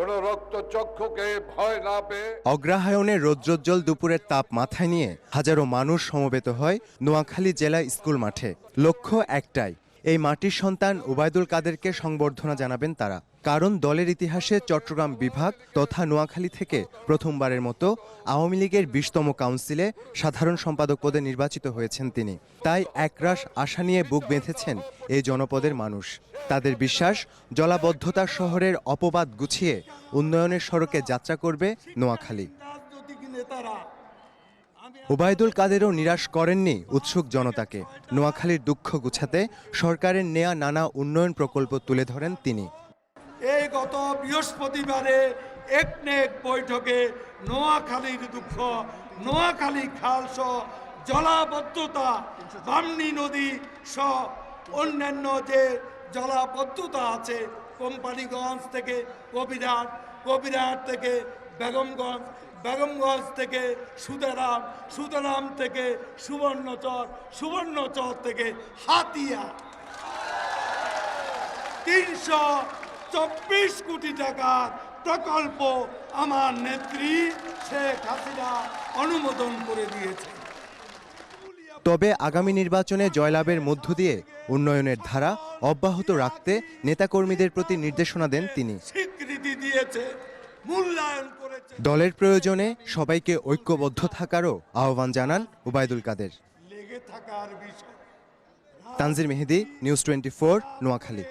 কোন রক্তচক্ষুকে ভয় না পেয়ে অগ্রহায়ণের রৌদ্রোজ্জ্বল দুপুরের তাপ মাথায় নিয়ে হাজারো মানুষ সমবেত হয় নোয়াখালী জেলা স্কুল মাঠে। লক্ষ্য একটাই এই মাটির সন্তান ওবায়দুল কাদেরকে সংবর্ধনা জানাবেন তারা। কারণ দলের ইতিহাসে চট্টগ্রাম বিভাগ তথা নোয়াখালী থেকে প্রথমবারের মতো আওয়ামী লীগের বিশতম কাউন্সিলে সাধারণ সম্পাদক পদে নির্বাচিত হয়েছেন তিনি। তাই একরাশ আশা নিয়ে বুক বেঁধেছেন এই জনপদের মানুষ। তাদের বিশ্বাস, জলাবদ্ধতা শহরের অপবাদ গুছিয়ে উন্নয়নের সড়কে যাত্রা করবে নোয়াখালী। ওবায়দুল কাদেরও নিরাশ করেননি উৎসুক জনতাকে। নোয়াখালীর দুঃখ গুছাতে সরকারের নেয়া নানা উন্নয়ন প্রকল্প তুলে ধরেন তিনি। এই গত বৃহস্পতিবারে একনেক বৈঠকে নোয়াখালীর দুঃখ, নোয়াখালী খাল সহ জলাবদ্ধতা, বামনি নদী সহ অন্যান্য যে জলাবদ্ধতা আছে, কোম্পানিগঞ্জ থেকে কবিরহাট কবিরহাট থেকে বেগমগঞ্জ বেগমগঞ্জ থেকে সুদারাম সুদারাম থেকে সুবর্ণচর সুবর্ণচর থেকে হাতিয়া। তিনশো চব্বিশ কোটি টাকার প্রকল্প আমার নেত্রী শেখ হাসিনা অনুমোদন করে দিয়েছে। তবে আগামী নির্বাচনে জয়লাভের মধ্য দিয়ে উন্নয়নের ধারা অব্যাহত রাখতে নেতাকর্মীদের প্রতি নির্দেশনা দেন তিনি। স্বীকৃতি দিয়েছে। মূল্যায়ন করেছে। দলের প্রয়োজনে সবাইকে ঐক্যবদ্ধ থাকারও আহ্বান জানান ওবায়দুল কাদের। লেগে থাকার বিষয়। Tanjir Mehedi news twenty four Noakhali.